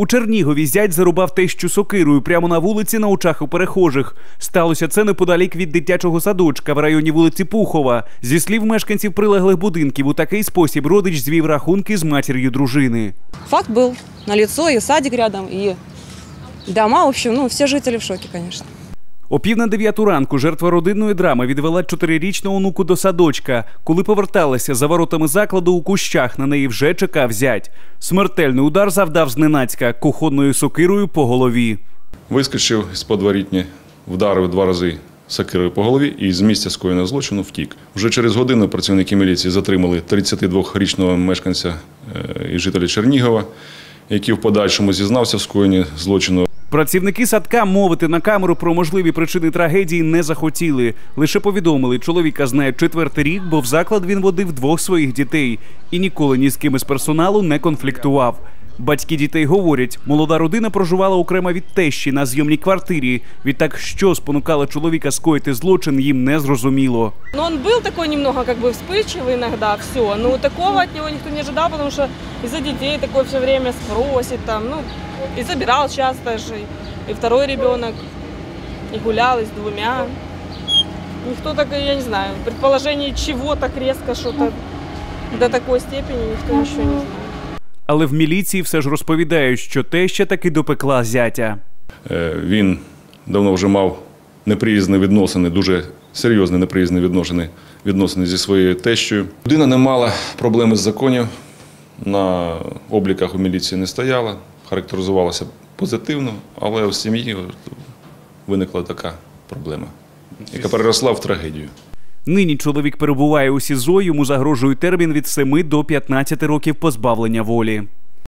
У Чернігові зять зарубав тещу сокирою прямо на вулиці на очах у перехожих. Сталося це неподалік від дитячого садочка в районі вулиці Пухова. Зі слів мешканців прилеглих будинків, у такий спосіб родич звів рахунки з матір'ю дружини. Факт був на лицо, і садик рядом, і дома. В общем, ну, всі жителі в шокі, конечно. О пів на дев'яту ранку жертва родинної драми відвела чотирирічного онуку до садочка. Коли поверталася за воротами закладу у кущах, на неї вже чекав зять. Смертельний удар завдав зненацька кухонною сокирою по голові. Вискочив з подворітні, вдарив два рази сокирою по голові і з місця скоєного злочину втік. Вже через годину працівники міліції затримали 32-річного мешканця е, і жителя Чернігова, який в подальшому зізнався в скоєнні злочину. Працівники садка мовити на камеру про можливі причини трагедії не захотіли. Лише повідомили, чоловіка знає четвертий рік, бо в заклад він водив двох своїх дітей і ніколи ні з ким із персоналу не конфліктував. Батьки дітей говорять, молода родина проживала окремо від тещі на зйомній квартирі. Відтак, що спонукало чоловіка скоїти злочин, їм не зрозуміло. Но он был такой немного как бы вспыльчивый иногда, все. Но такого от него никто не ожидал, потому что из-за детей такой все время спросит там, ну, и забирал часто же. И второй ребенок, и гулял и с двумя. Никто так, я не знаю, предположений чего так резко что-то до такой степени никто ничего не знает. Але в міліції все ж розповідають, що теща таки допекла зятя. Е, Він давно вже мав неприязні відносини, дуже серйозні неприязні відносини, відносини зі своєю тещою. Людина не мала проблеми з законів, на обліках у міліції не стояла, характеризувалася позитивно, але в сім'ї виникла така проблема, яка переросла в трагедію. Нині чоловік перебуває у СІЗО, йому загрожує термін від 7 до 15 років позбавлення волі.